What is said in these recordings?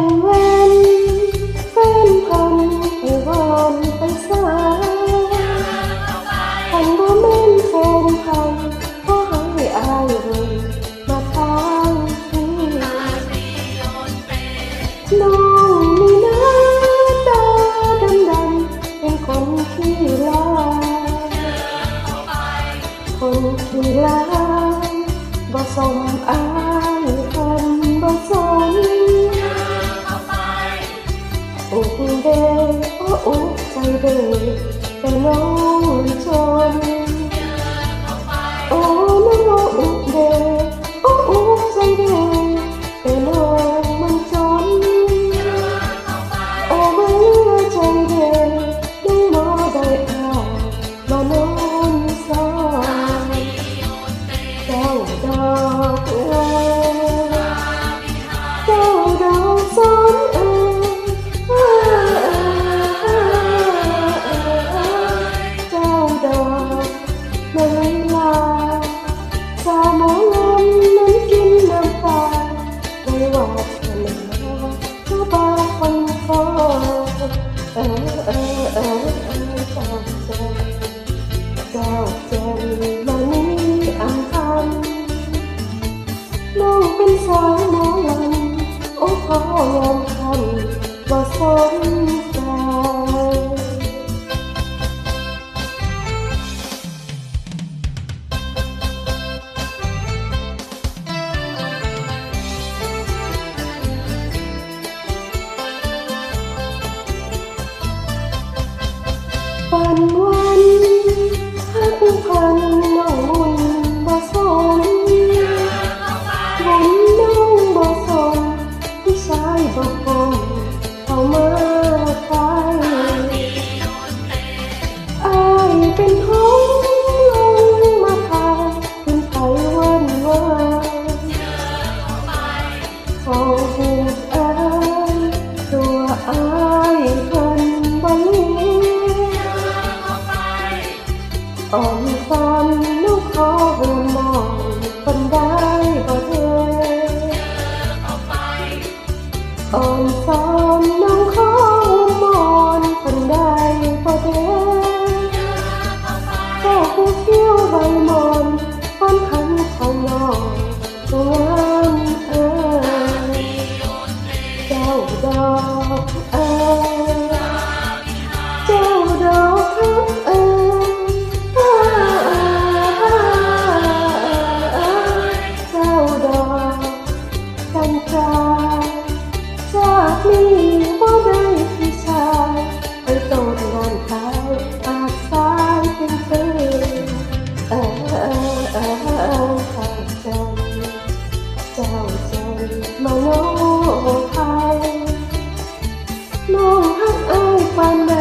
นเว้นแฟนพันไปวอนไปสายพันบ่แม่นแฟนพันขอให้อายเบิ่งมาทางพี่น้องมีหน้าตาดำดำเป็นคนที่ลาคนที่ลาบ่สมอาย เดโอ้อุกใจเดแต่น้องจนโอ้น้องอุกเด สาวหมอลำโอ้ขอยอมคำบ่สน ฝันวันพักพัน อ่อนซ้อนลูกขอหูมองคนได้บ่เธออ่อนซ้อนน้องขอหูมอนคนได้บ่เธอแค่ผู้เที่ยวใบมอนป้อนคันของน้องตัวเออเจ้าดอก ข้าใจ เจ้าใจมาโน้ไทยน้องฮักอายปานใด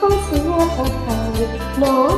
ก็เสียกับใครน้อง